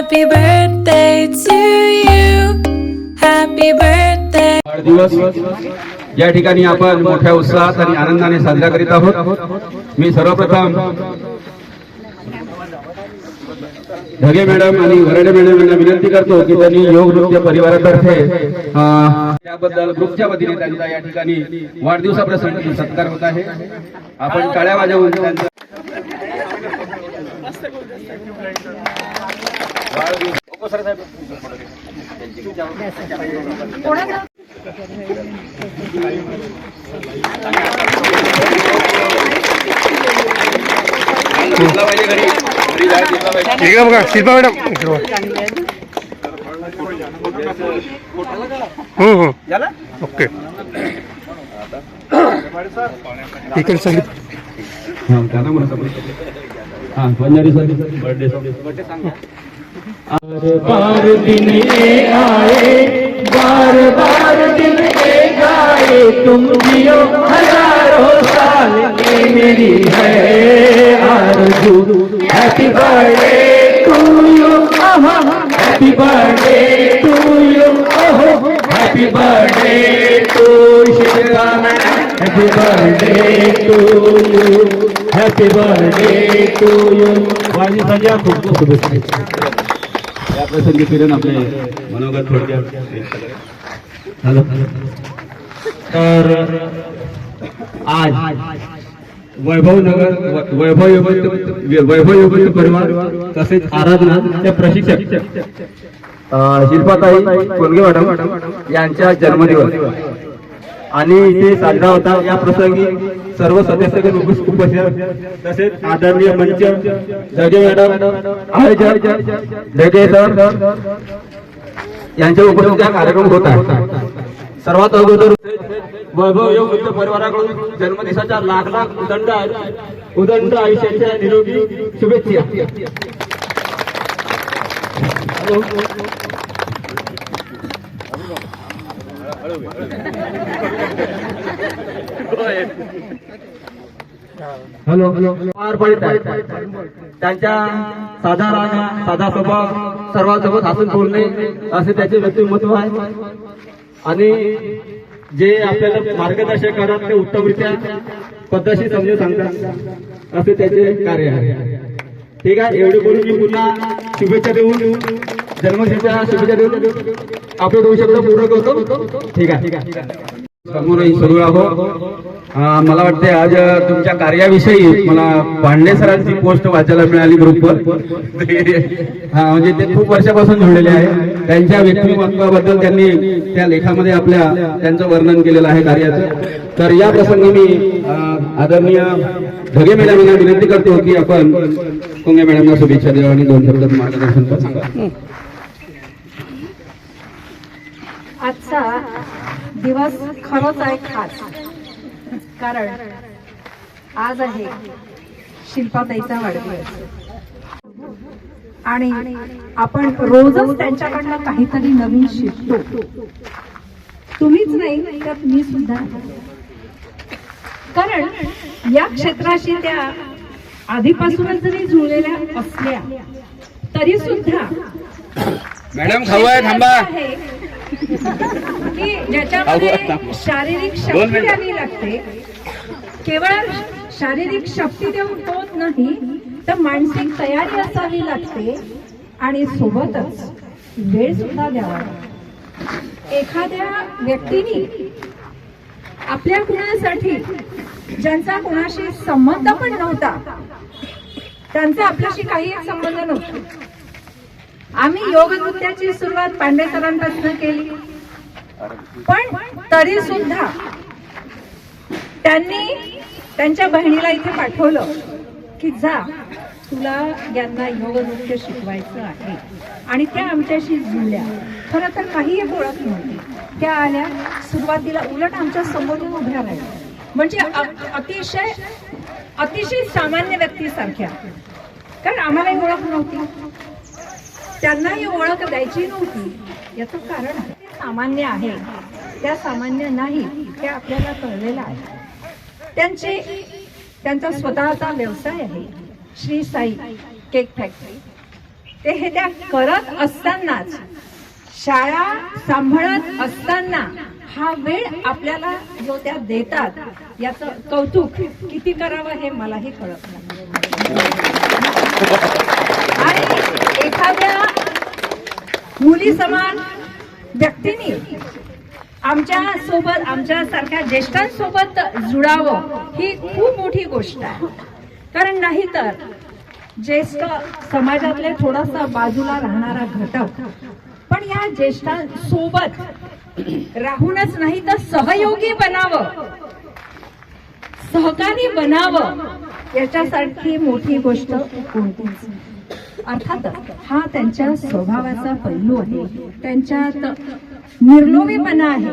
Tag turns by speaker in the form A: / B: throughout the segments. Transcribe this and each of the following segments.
A: Happy birthday to you. Happy birthday.
B: वाढदिवस या ठिकाणी आपण मोठ्या उत्साहात आणि आनंदाने साजरा करीत आहोत मी सर्वप्रथम ढगे मॅडम आणि वरडे मॅडम यांना विनंती करतो की त्यांनी योग नृत्य परिवारातर्फे त्याबद्दल ग्रुपच्या वतीने त्यांचा या ठिकाणी वाढदिवसाप्रसंगी सत्कार होत आहे आपण काळ्या वाजवून पाहिजे
C: इकडे बघा शिल्पा मॅडम. हम्म, हम्म. ओके इकडे सगळी
B: हा, त्यांना म्हणा समोर. हा बंजारी सर। बर्थडे बर्थडे सांगा
D: बार दिन ये आए बार बार दिन ये आए तुम जियो हजारों साल ये मेरी है आरज़ू। Happy birthday to you happy birthday to you happy birthday to Shilpa happy birthday to you happy birthday to you वाढदिवसाच्या खूप खूप शुभेच्छा.
B: या प्रसंगी फिरून आपले मनोगत थोडक्यात
D: हॅलो तर आज वैभव नगर वैभव वैभव युवक परिवार तसेच आराधना चे प्रशिक्षक शिल्पाताई कोलगे मॅडम यांच्या जन्मदिवस. आणि इथे साजरा होता या प्रसंगी सर्व सदस्यगण उपस्थित तसेच आदरणीय मंच जगे मॅडम आयोजक जगे सर यांच्या उपस्थित हा कार्यक्रम होत आहे. सर्वात अगोदर वैभव योग नृत्य परिवाराकडून जन्मदिवसाच्या लाख लाख उदंड उदंड आयुष्याच्या निरोगी शुभेच्छा. हॅलो हॅलो पार पडत त्यांच्या साधा राग साधा स्वभाव सर्वांसोबत हसून बोलणे असे त्याचे व्यक्तिमत्व आहे. आणि जे आपल्याला मार्गदर्शन करतात ते उत्तमरित्या पद्धतशीर समजून सांगतात असे त्याचे कार्य आहे. ठीक आहे एवढे बोलून मी पुन्हा शुभेच्छा देऊन जन्मदिवसाच्या शुभेच्छा देऊन आपले दोन शब्द पूर्ण करतो ठीक आहे ठीक आहे.
B: समोरही सुरू आहो मला वाटते आज तुमच्या कार्याविषयी मला पांडे सरांची पोस्ट वाचायला मिळाली ग्रुपवर. हा म्हणजे ते खूप वर्षापासून जोडलेले आहे. त्यांच्या व्यक्तिमत्वाबद्दल त्यांनी त्या लेखामध्ये आपल्या त्यांचं वर्णन केलेलं आहे कार्याचं. तर या प्रसंगी मी आदरणीय ढगे मॅडम यांना विनंती करतो की आपण कुंगे मॅडमना शुभेच्छा द्यावा आणि दोन शब्द मार्गदर्शन सांगा
E: आजचा दिवस खरंच आहे खास. कारण आज आहे शिल्पाताईचा वाढदिवस. आणि आपण रोजच त्यांच्याकडनं काहीतरी नवीन शिकतो. तुम्हीच नाही तर मी सुद्धा. कारण या क्षेत्राशी त्या आधीपासूनच जरी जुळलेल्या असल्या तरी सुद्धा
B: मॅडम थांबा.
E: की ज्याच्यामध्ये शारीरिक शक्ती द्यावी लागते. केवळ शारीरिक शक्ती देऊन होत नाही तर मानसिक तयारी असावी लागते आणि सोबतच वेळ सुद्धा द्यावा. एखाद्या व्यक्तीने आपल्या गुणासाठी ज्यांचा कोणाशी संबंध पण नव्हता त्यांचा आपल्याशी काही एक संबंध नव्हता. आम्ही योग नृत्याची सुरुवात पांडे सरांपासून केली. पण तरी सुद्धा त्यांनी त्यांच्या बहिणीला इथे पाठवलं की जा तुला यांना योग नृत्य शिकवायचं आहे. आणि त्या आमच्याशी जुळल्या. खरं तर काही एक ओळख नव्हती. त्या आल्या सुरुवातीला उलट आमच्यासमोर उभ्या राहिल्या. म्हणजे अतिशय अतिशय सामान्य व्यक्तीसारख्या. कारण आम्हालाही ओळख नव्हती. त्यांनाही ओळख द्यायची नव्हती. याचं कारण आहे. सामान्य आहे. त्या सामान्य नाही हे आपल्याला कळलेलं आहे. त्यांचे त्यांचा स्वतःचा व्यवसाय आहे. Shri Sai cake factory. ते हे त्या करत असतानाच शाळा सांभाळत असताना हा वेळ आपल्याला जो त्या देतात याचं कौतुक किती करावं हे मलाही कळत नाही. आणि एखाद्या मुली समान व्यक्तीने आमच्यासोबत आमच्या सारख्या ज्येष्ठांसोबत जुडावं ही खूप मोठी गोष्ट आहे कारण नाही तर ज्येष्ठ समाजातले थोडासा बाजूला राहणारा घटक पण या ज्येष्ठांसोबत राहूनच नाही तर सहयोगी बनावं सहकारी बनावं याच्यासारखी मोठी गोष्ट कोणतीच नाही. अर्थातच हा त्यांच्या स्वभावाचा पैलू आहे. त्यांच्यात निर्लोभीपणा आहे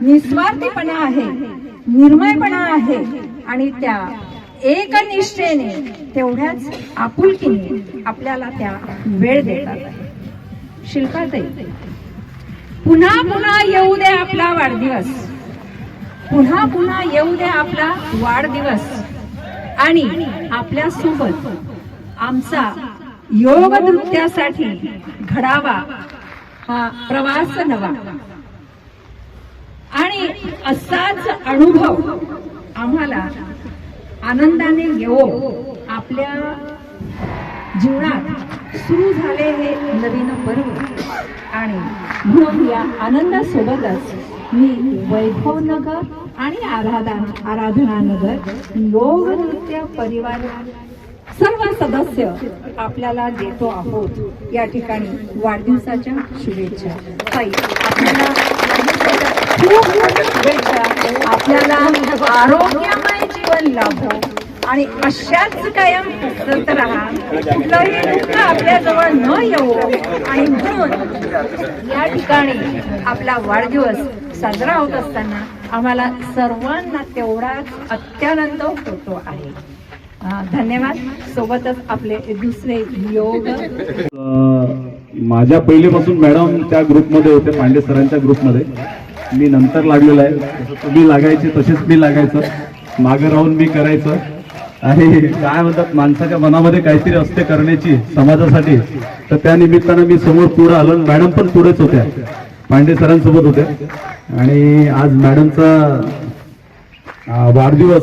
E: निस्वार्थीपणा आहे निर्मयपणा आहे आणि त्या एकनिष्ठेने तेवढ्याच आपुलकीने आपल्याला त्या वेळ देतात. शिल्पाताई पुन्हा पुन्हा येऊ दे आपला वाढदिवस. पुन्हा पुन्हा येऊ दे आपला वाढदिवस. आणि आपल्यासोबत आमचा योग नृत्यासाठी घडावा हा प्रवास नवा. आणि असाच अनुभव आम्हाला आनंदाने येवो आपल्या जीवनात सुरू झाले हे नवीन पर्व. आणि म्हणून या आनंदासोबतच मी वैभव नगर आणि आराधना आराधना नगर योग नृत्य परिवार सर्व सदस्य आपल्याला देतो आहोत. या ठिकाणी वाढदिवसाच्या शुभेच्छा. ताई आपल्याला खूप शुभेच्छा. आपल्याला आरोग्यमय जीवन लाभो. आणि अशाच कायम हसत राहा. कुठलंही दुःख आपल्याजवळ न येऊ आणि म्हणून या ठिकाणी आपला वाढदिवस साजरा होत असताना आम्हाला सर्वांना तेवढाच अत्यानंद होतो आहे. धन्यवाद. सोबतच आपले दुसरे योग.
F: माझ्या पहिलेपासून मॅडम त्या ग्रुपमध्ये होते पांडे सरांच्या ग्रुपमध्ये. मी नंतर लागलेलो आहे. तुम्ही लागायचे तसेच मी लागायचं. मागं राहून मी करायचं. आणि काय म्हणतात माणसाच्या मनामध्ये काहीतरी असते करण्याची समाजासाठी. तर त्या निमित्तानं मी समोर पुढं आलो मॅडम पण पुढेच होत्या. पांडे सरांसोबत होत्या आणि आज मॅडमचा वाढदिवस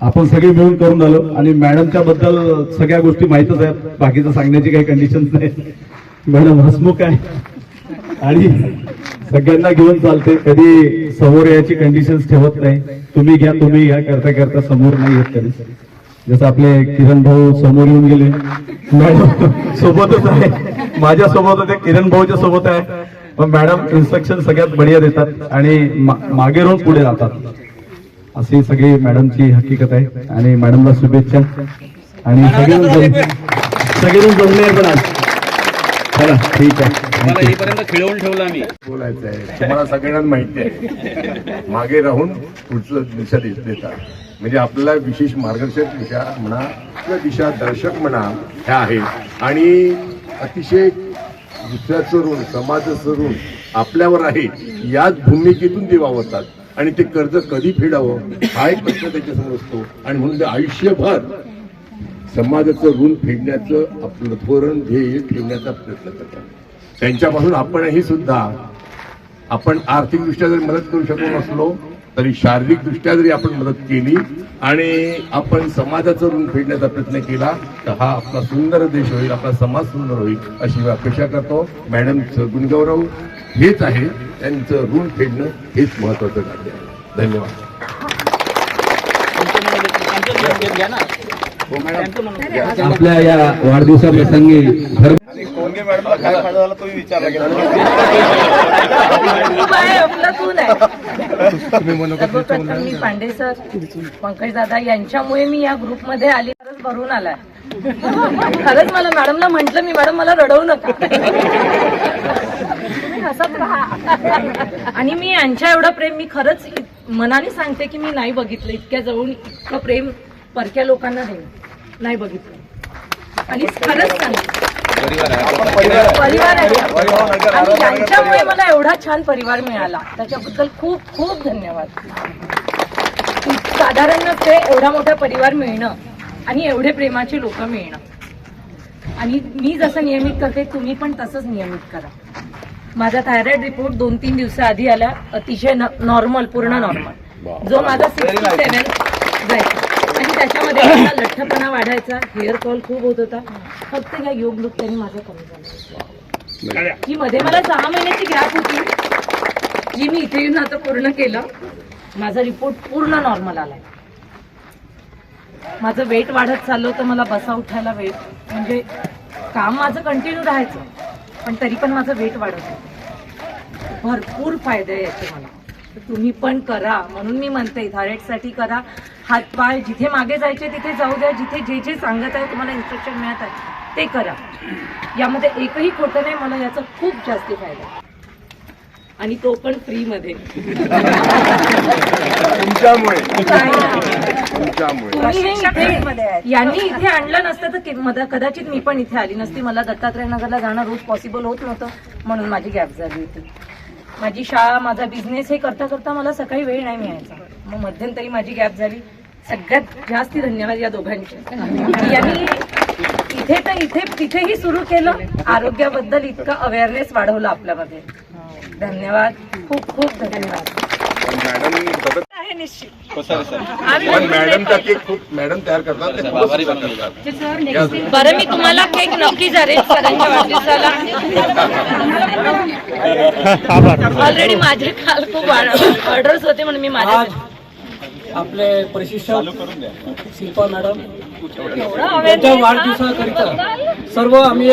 F: आपण सगळे मिळून करून आलो आणि मॅडमच्या बद्दल सगळ्या गोष्टी माहीतच आहेत. बाकीचं सांगण्याची काही कंडिशन्स नाही. मॅडम हसमुख आहे. आणि सगळ्यांना घेऊन चालते. कधी समोर याची कंडिशन्स ठेवत नाही. तुम्ही घ्या तुम्ही घ्या. करता करता समोर नाही येत कधी. जसं आपले किरण भाऊ समोर येऊन गेले. मॅडम सोबतच आहे. माझ्या सोबत होते किरण भाऊच्या सोबत आहे. पण मॅडम इन्स्ट्रक्शन सगळ्यात बढिया देतात. आणि मा- मागे राहून पुढे जातात अशी सगळी मॅडमची हकीकत आहे. आणि मॅडमला शुभेच्छा. आणि सगळेजण जम- सगळेजण जमले आहे पण आज. चला ठीक आहे.
B: खिळवून ठेवलं आम्ही.
G: बोलायचं आहे. तुम्हाला सगळ्यांना माहिती आहे. मागे राहून पुढचं दिशा देतात म्हणजे आपल्याला विशेष मार्गदर्शक दिशा म्हणा किंवा दिशा दर्शक म्हणा ह्या आहेत. आणि अतिशय दुसऱ्याचं ऋण समाजाचं ऋण आपल्यावर आहे. याच भूमिकेतून ते वावरतात. आणि ते कर्ज कधी फेडावं हा एक प्रश्न त्याच्यासमोर असतो. आणि म्हणून ते आयुष्यभर समाजाचं ऋण फेडण्याचं आपलं धोरण ध्येय ठेवण्याचा प्रयत्न करतात. त्यांच्यापासून आपणही सुद्धा आपण आर्थिकदृष्ट्या जरी मदत करू शकलो नसलो तरी शारीरिकदृष्ट्या जरी आपण मदत केली आणि आपण समाजाचं ऋण फेडण्याचा प्रयत्न केला तर हा आपला सुंदर देश होईल आपला समाज सुंदर होईल अशी अपेक्षा करतो. मॅडमचं गुणगौरव हेच आहे त्यांचं ऋण फेडणं हेच महत्वाचं कार्य आहे. धन्यवाद.
F: आपल्या या वाढदिवसाप्रसंगी घर
H: सर्वप्रथम मी पांडे सर पंकज दादा यांच्यामुळे मी या ग्रुपमध्ये आली. खरंच भरून आलाय. खरंच मला मॅडमला म्हंटल मी मॅडम मला रडवू नका. हसत राहा. आणि मी यांच्या एवढं प्रेम मी खरंच मनाने सांगते की मी नाही बघितलं. इतक्या जवळून इतकं प्रेम परक्या लोकांना देणं नाही बघितलं. आणि खरंच सांगते. परिवार आहे. आणि यांच्यामुळे मला एवढा छान परिवार मिळाला. त्याच्याबद्दल खूप खूप धन्यवाद. साधारण नसते एवढा मोठा परिवार मिळणं आणि एवढे प्रेमाचे लोक मिळणं. आणि मी जसं नियमित करते तुम्ही पण तसंच नियमित करा. माझा थायरॉइड रिपोर्ट दोन तीन दिवसाआधी आला. अतिशय नॉर्मल पूर्ण नॉर्मल. जो माझा सिक्स्टी सेवन जायचा आणि त्याच्यामध्ये माझा लठ्ठपणा वाढायचा. हेअर फॉल खूप होत होता. फक्त ह्या योग नृत्याने माझं कमी झालं. की मध्ये मला सहा महिन्याची गॅप होती. जी मी इथे येऊन आता पूर्ण केलं. माझा रिपोर्ट पूर्ण नॉर्मल आलाय. माझं वेट वाढत चाललं तर मला बसा उठायला वेट म्हणजे काम माझं कंटिन्यू राहायचं. पण तरी पण माझं वेट वाढत होतं. भरपूर फायदे आहे याचे मला. तर तुम्ही पण करा. म्हणून मी म्हणते थायरॉइडसाठी करा. हात पाय जिथे मागे जायचे तिथे जाऊ द्या. जिथे जे जे सांगत आहे तुम्हाला इन्स्ट्रक्शन मिळत आहे. ते करा. यामध्ये एकही खोटं नाही मला याचा खूप जास्ती फायदा. आणि तो पण फ्रीमध्ये. हे यांनी इथे आणलं नसतं तर कदाचित मी पण इथे आली नसती. मला दत्तात्रय नगरला जाणं रोज पॉसिबल होत नव्हतं. म्हणून माझी गॅप झाली होती. माझी शाळा माझा बिझनेस हे करता करता मला सकाळी वेळ नाही मिळायचा. मग मध्यंतरी माझी गॅप झाली. सगळ्यात जास्ती धन्यवाद या दोघांचे. यांनी इथे तर इथे तिथेही सुरू केलं. आरोग्याबद्दल इतकं अवेअरनेस वाढवलं आपल्यामध्ये. धन्यवाद. खूप खूप धन्यवाद.
G: मॅडम
E: आहे निश्चित.
G: पण मॅडमचा केक खूप मॅडम तयार करतात.
H: बरं मी तुम्हाला केक नक्की सरांच्या वाढदिवसाला. ऑलरेडी माझे काल खूप ऑर्डर्स होते म्हणून मी माझ्या
I: आपले प्रशिक्षक शिल्पा मॅडम त्यांच्या वाढदिवसाकरिता सर्व आम्ही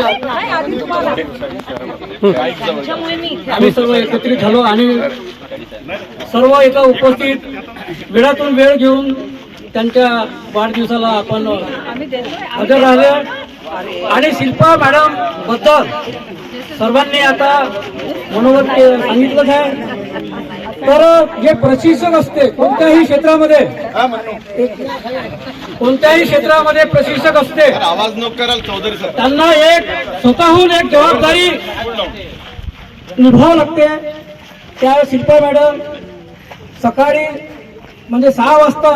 I: आम्ही सर्व एकत्रित झालो आणि सर्व एका उपस्थित वेळातून वेळ घेऊन त्यांच्या वाढदिवसाला आपण हजर राहिले आणि शिल्पा मॅडमबद्दल सर्वांनी आता मनोगत सांगितलंच आहे. तर जे प्रशिक्षक असते कोणत्याही क्षेत्रामध्ये. कोणत्याही क्षेत्रामध्ये प्रशिक्षक असते.
G: आवाज नको कराल चौधरी सर.
I: त्यांना एक स्वतःहून एक जबाबदारी निभावावं लागते. त्या शिल्पा मॅडम सकाळी म्हणजे सहा वाजता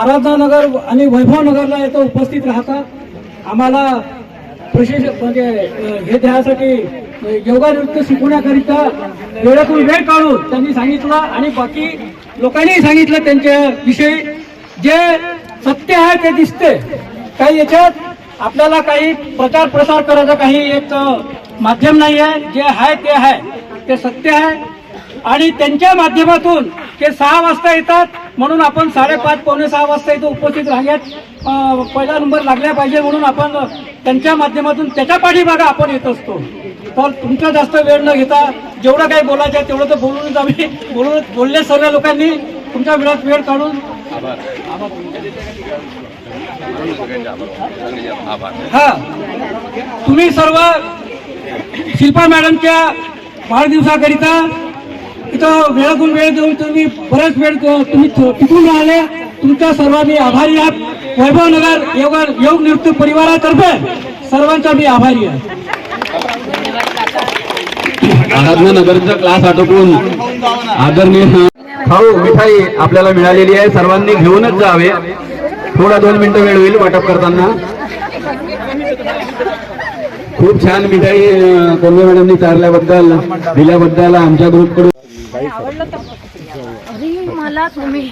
I: आराधनानगर आणि वैभवनगरला इथं उपस्थित राहतात. आम्हाला प्रशिक्षक म्हणजे हे द्यासाठी अं, म्हणजे योगा नृत्य शिकवण्याकरिता वेळातून वेळ काढून त्यांनी सांगितलं आणि बाकी लोकांनीही सांगितलं त्यांच्या विषयी. जे सत्य आहे ते दिसते. काही याच्यात आपल्याला काही प्रचार प्रसार करायचं काही एक माध्यम नाही आहे. जे आहे ते आहे. ते सत्य आहे. आणि त्यांच्या माध्यमातून ते सहा वाजता येतात. म्हणून आपण साडेपाच पावणे सहा वाजता इथं उपस्थित राहण्यात पहिला नंबर लागला पाहिजे म्हणून आपण त्यांच्या माध्यमातून त्याच्या पाठीमागा आपण येत असतो. तर तुमचा जास्त वेळ न घेता जेवढं काही बोलायचं आहे तेवढं तर बोलूनच आम्ही बोलून बोलले सर्व लोकांनी. तुमच्या वेळात वेळ काढून. हा. तुम्ही सर्व शिल्पा मॅडमच्या वाढदिवसाकरिता इथं वेळातून वेळ देऊन तुम्ही बराच वेळ तुम्ही टिकून राहिले तुमच्या सर्वांनी आभारी आहात. वैभवनगर योग योग नृत्य परिवारातर्फे सर्वांचा मी आभारी आहे.
B: आराधना नगरचा क्लास आटोपून. आदरणीय खाऊ मिठाई आपल्याला मिळालेली आहे. सर्वांनी घेऊनच जावे. थोडा दोन मिनिटं वेळ होईल वाटप करताना. खूप छान मिठाई कोल्हे मॅडमनी चारल्याबद्दल दिल्याबद्दल आमच्या ग्रुपकडून.
H: अरे मला तुम्ही.